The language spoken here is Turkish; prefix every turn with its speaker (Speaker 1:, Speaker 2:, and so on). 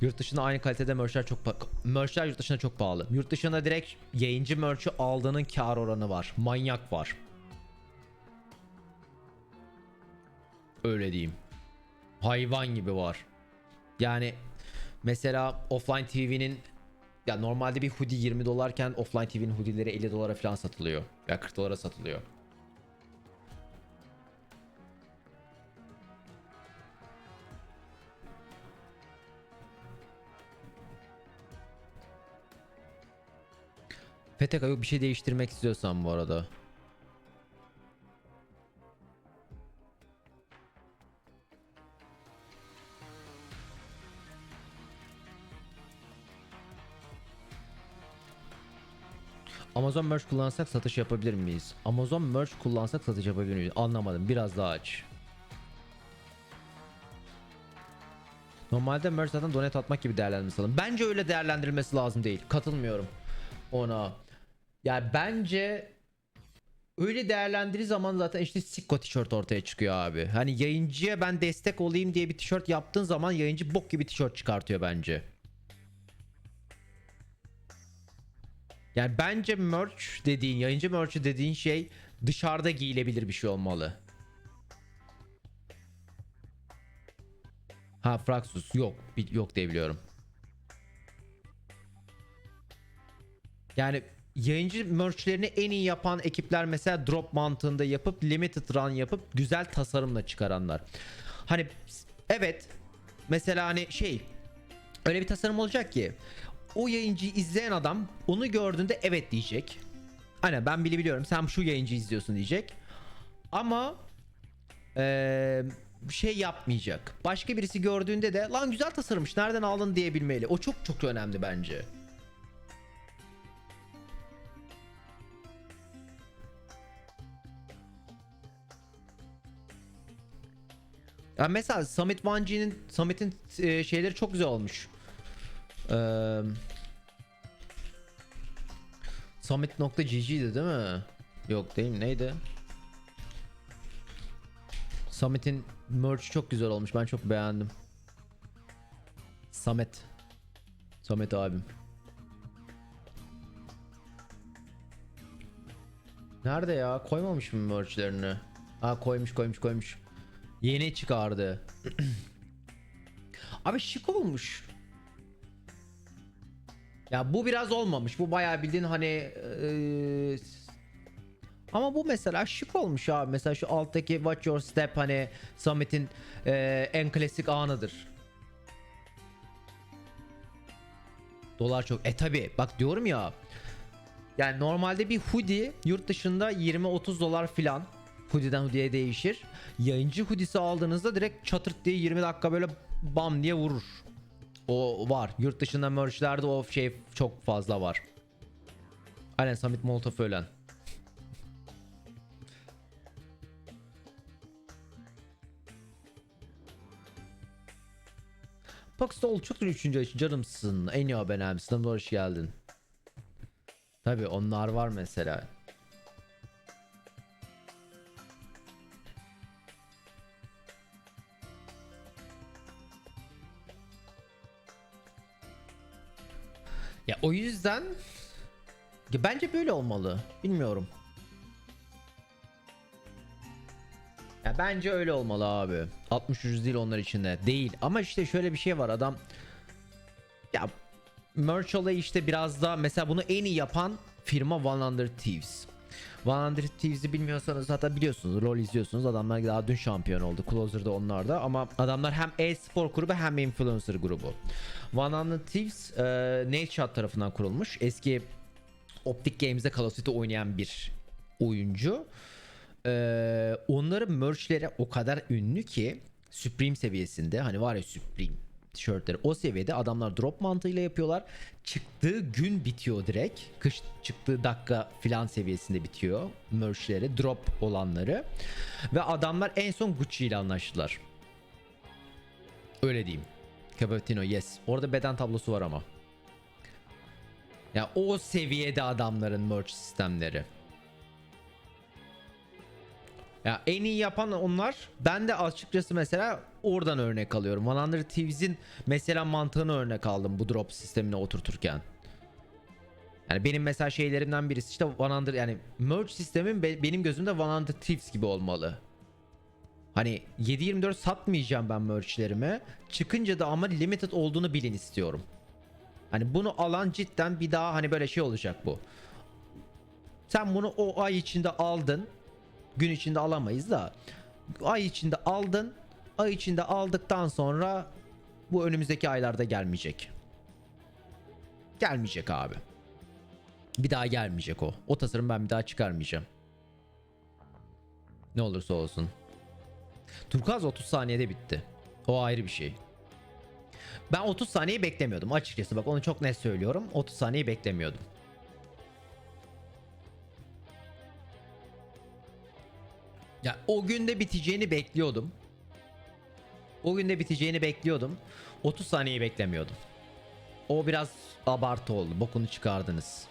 Speaker 1: Yurt dışında aynı kalitede merchler çok merchler yurt dışında çok pahalı. Yurt dışında direkt yayıncı merch'ü aldığının kar oranı var. Manyak var. Öyle diyeyim. Hayvan gibi var. Yani mesela offline TV'nin ya normalde bir hoodie 20 dolarken offline TV'nin hoodie'leri 50 dolara falan satılıyor. Ya 40 dolara satılıyor. PTK yok bir şey değiştirmek istiyorsan bu arada. Amazon merch kullansak satış yapabilir miyiz? Amazon merch kullansak satış yapabilir miyiz? Anlamadım. Biraz daha aç. Normalde merch zaten donate atmak gibi değerlendirmesi lazım. Bence öyle değerlendirilmesi lazım değil. Katılmıyorum ona. Yani bence öyle değerlendirir zaman zaten işte Sikko tişört ortaya çıkıyor abi. Hani yayıncıya ben destek olayım diye bir tişört yaptığın zaman yayıncı bok gibi tişört çıkartıyor bence. Yani bence merch dediğin, yayıncı merch'ü dediğin şey dışarıda giyilebilir bir şey olmalı. Ha Fraxus yok. Yok diye biliyorum. Yani yayıncı merchlerini en iyi yapan ekipler mesela drop mantığında yapıp limited run yapıp güzel tasarımla çıkaranlar. Hani evet mesela hani şey öyle bir tasarım olacak ki o yayıncıyı izleyen adam onu gördüğünde evet diyecek. Hani ben bile biliyorum sen şu yayıncı izliyorsun diyecek. Ama eee, şey yapmayacak. Başka birisi gördüğünde de lan güzel tasarımmış nereden aldın diyebilmeli. O çok çok önemli bence. Ya mesela Summit Vanji'nin Summit'in e, şeyleri çok güzel olmuş. Eee Summit.gg'di değil mi? Yok değil mi? Neydi? Summit'in merch çok güzel olmuş. Ben çok beğendim. Samet. Samet abim. Nerede ya? Koymamış mı merchlerini? Ha koymuş koymuş koymuş. Yeni çıkardı. Abi şık olmuş. Ya bu biraz olmamış. Bu bayağı bildiğin hani eee, ama bu mesela şık olmuş abi. Mesela şu alttaki Watch Your Step hani Summit'in eee, en klasik anıdır. Dolar çok. E tabi bak diyorum ya. Yani normalde bir hoodie yurt dışında 20-30 dolar filan. Hoodie'den hoodie'ye değişir. Yayıncı hoodie'si aldığınızda direkt çatırt diye 20 dakika böyle bam diye vurur. O var. Yurt dışında merchlerde o şey çok fazla var. Aynen Summit Molotov ölen. Pakstol çok üçüncü açı canımsın. En iyi abonem. Sınavda hoş geldin. Tabi onlar var mesela. Ya o yüzden ya bence böyle olmalı. Bilmiyorum. Ya bence öyle olmalı abi. 60 ucuz değil onlar içinde. Değil. Ama işte şöyle bir şey var adam ya merch olayı işte biraz daha mesela bunu en iyi yapan firma 100 Thieves. 100 Thieves'i bilmiyorsanız zaten biliyorsunuz. LoL izliyorsunuz. Adamlar daha dün şampiyon oldu. Closer'da onlar da. Ama adamlar hem e-spor grubu hem influencer grubu. 100 Thieves e, Nadeshot tarafından kurulmuş. Eski Optic Games'de Call of Duty oynayan bir oyuncu. Ee, onların merchleri o kadar ünlü ki Supreme seviyesinde hani var ya Supreme tişörtleri o seviyede adamlar drop mantığıyla yapıyorlar. Çıktığı gün bitiyor direkt. Kış çıktığı dakika filan seviyesinde bitiyor merchleri drop olanları. Ve adamlar en son Gucci ile anlaştılar. Öyle diyeyim. Cappuccino yes. Orada beden tablosu var ama. Ya o seviyede adamların merch sistemleri. Ya en iyi yapan onlar. Ben de açıkçası mesela oradan örnek alıyorum. 100 Thieves'in mesela mantığını örnek aldım bu drop sistemine oturturken. Yani benim mesela şeylerimden birisi işte 100 yani merge sistemin be- benim gözümde 100 Thieves gibi olmalı. Hani 7.24 satmayacağım ben merchlerimi. Çıkınca da ama limited olduğunu bilin istiyorum. Hani bunu alan cidden bir daha hani böyle şey olacak bu. Sen bunu o ay içinde aldın. Gün içinde alamayız da. Ay içinde aldın. Ay içinde aldıktan sonra bu önümüzdeki aylarda gelmeyecek. Gelmeyecek abi. Bir daha gelmeyecek o. O tasarım ben bir daha çıkarmayacağım. Ne olursa olsun. Turkuaz 30 saniyede bitti. O ayrı bir şey. Ben 30 saniye beklemiyordum açıkçası. Bak onu çok net söylüyorum. 30 saniye beklemiyordum. Ya o günde biteceğini bekliyordum. O günde biteceğini bekliyordum. 30 saniyeyi beklemiyordum. O biraz abartı oldu. Bokunu çıkardınız.